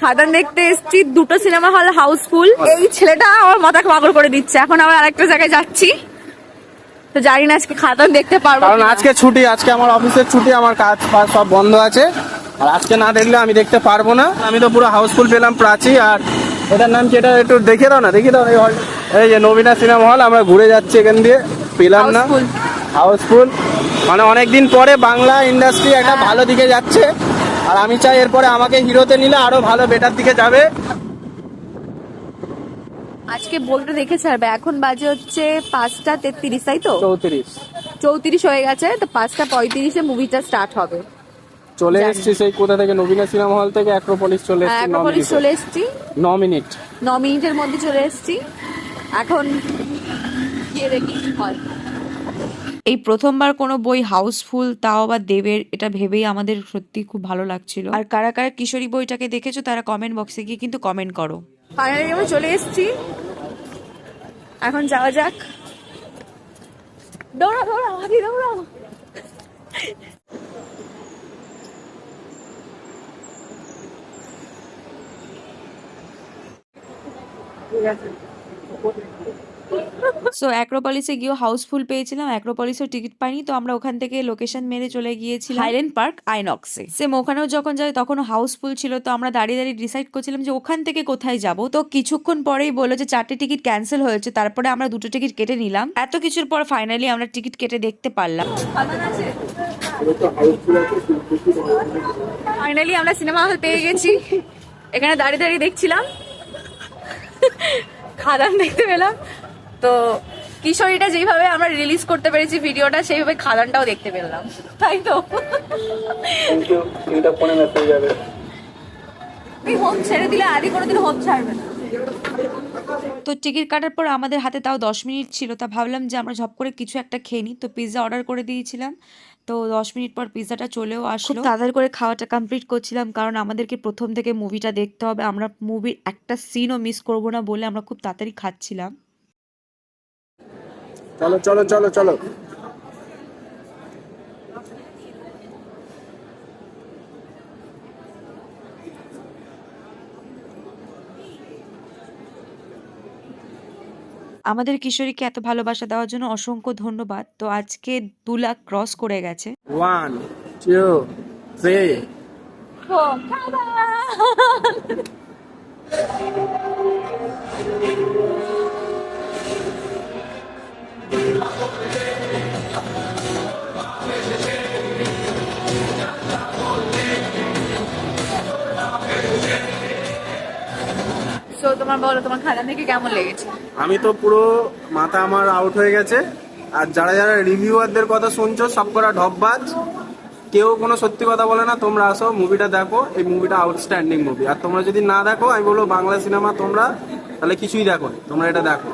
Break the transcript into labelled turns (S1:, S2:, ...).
S1: খাদান দেখতে এসেছি দুটো সিনেমা হল হাউসফুল এই ছেলেটা আমার মাথা পাগল করে দিচ্ছে। এখন আবার আরেকটা জায়গায় যাচ্ছি। তো জানি না আজকে খাদান দেখতে পারব
S2: কারণ আজকে ছুটি আজকে আমার অফিসের ছুটি আমার কাজ ফাজ সব বন্ধ আছে। আর আজকে না দেখলে আমি দেখতে পারব না। আমি তো পুরো হাউসফুল পেলাম প্রাচী আর এটার নাম কি? এটা একটু দেখে দাও না দেখে দাও এই hall- এই যে নবীনা সিনেমা হল আমরা ঘুরে যাচ্ছি এখান দিয়ে। পেলাম না। হাউসফুল মানে অনেকদিন পরে বাংলা ইন্ডাস্ট্রি একটা ভালো দিকে যাচ্ছে। আর আমি চাই এরপরে আমাকে হিরোতে নিলে আরও ভালো বেটার দিকে যাবে।
S1: আজকে বলতে দেখে ছাড়বে এখন বাজে হচ্ছে পাঁচটা তেত্রিশ তাই তো?
S2: চৌত্রিশ।
S1: চৌত্রিশ হয়ে গেছে তো পাঁচটা পঁয়ত্রিশে মুভিটা স্টার্ট হবে।
S2: চলে। এসেছি সেই কোথা থেকে? নবীনা সিনেমা হল থেকে অ্যাক্রোপলিস চলে এসেছি
S1: অ্যাক্রোপলিস চলে এসেছি।
S2: ন মিনিট
S1: ন মিনিটের মধ্যে চলে এসেছি। এখন গিয়ে দেখি হয়।
S3: এই প্রথমবার কোনো বই হাউসফুল তাও আবার দেবের এটা ভেবেই আমাদের সত্যি খুব ভালো লাগছিল। আর কারা কারা কিশোরী বইটাকে দেখেছ তারা কমেন্ট বক্সে গিয়ে কিন্তু কমেন্ট করো।
S1: ফাইনালি আমি চলে এসেছি। এখন যাওয়া যাক। দৌড়া দৌড়া আগে দৌড়াও
S3: সো অ্যাক্রোপলিসে গিয়েও হাউসফুল পেয়েছিলাম। অ্যাক্রোপলিসের টিকিট পাইনি তো আমরা ওখান থেকে লোকেশন মেরে চলে গিয়েছিলাম। হাইল্যান্ড পার্ক আইনক্সে সেম ওখানেও যখন যাই তখনও হাউসফুল ছিল তো আমরা দাঁড়িয়ে দাঁড়িয়ে ডিসাইড করছিলাম যে ওখান থেকে কোথায় যাব। তো কিছুক্ষণ পরেই বলল যে চারটে টিকিট ক্যান্সেল হয়েছে তারপরে আমরা দুটো টিকিট কেটে নিলাম। এত কিছুর পর ফাইনালি আমরা টিকিট কেটে দেখতে পারলাম।
S1: ফাইনালি আমরা সিনেমা হল পেয়ে গেছি। এখানে দাঁড়িয়ে দাঁড়িয়ে দেখছিলাম। খাদান দেখতে পেলাম। তো কিশোরীটা যেইভাবে আমরা রিলিজ করতে পেরেছি ভিডিওটা সেইভাবে খাদানটাও দেখতে পেলাম। তাই তো?
S2: তিনটা ফোনে মেসেজ যাবে।
S1: এই হোম ছেড়ে দিলে আদি কোনোদিন হোম ছাড়বে না।
S3: তো টিকিট কাটার পর আমাদের হাতে তাও দশ মিনিট ছিল তা ভাবলাম যে আমরা ঝপ করে কিছু একটা খেয়ে নিই। তো পিৎজা অর্ডার করে দিয়েছিলাম। তো দশ মিনিট পর পিৎজাটা চলেও আসলো। খুব তাড়াতাড়ি করে খাওয়াটা কমপ্লিট করছিলাম কারণ আমাদেরকে প্রথম থেকে মুভিটা দেখতে হবে। আমরা মুভির একটা সিনও মিস করব না বলে আমরা খুব তাড়াতাড়ি খাচ্ছিলাম।
S2: চলো চলো চলো চলো।
S3: আমাদের কিশোরীকে এত ভালোবাসা দেওয়ার জন্য অসংখ্য ধন্যবাদ। তো আজকে দু লাখ ক্রস করে গেছে।
S2: ওয়ান টু থ্রি
S1: সো তোমার বলো, তোমার থেকে কেমন লেগেছে?
S2: আমি তো পুরো মাথা আমার আউট হয়ে গেছে। আর যারা যারা রিভিউয়ারদের কথা শুনছো, সব করা ঢপবাজ। কেউ কোনো সত্যি কথা বলে না, তোমরা আসো মুভিটা দেখো, এই মুভিটা আউটস্ট্যান্ডিং মুভি আর তোমরা যদি না দেখো, আমি বলব বাংলা সিনেমা তোমরা তাহলে কিছুই দেখো তোমরা এটা দেখো।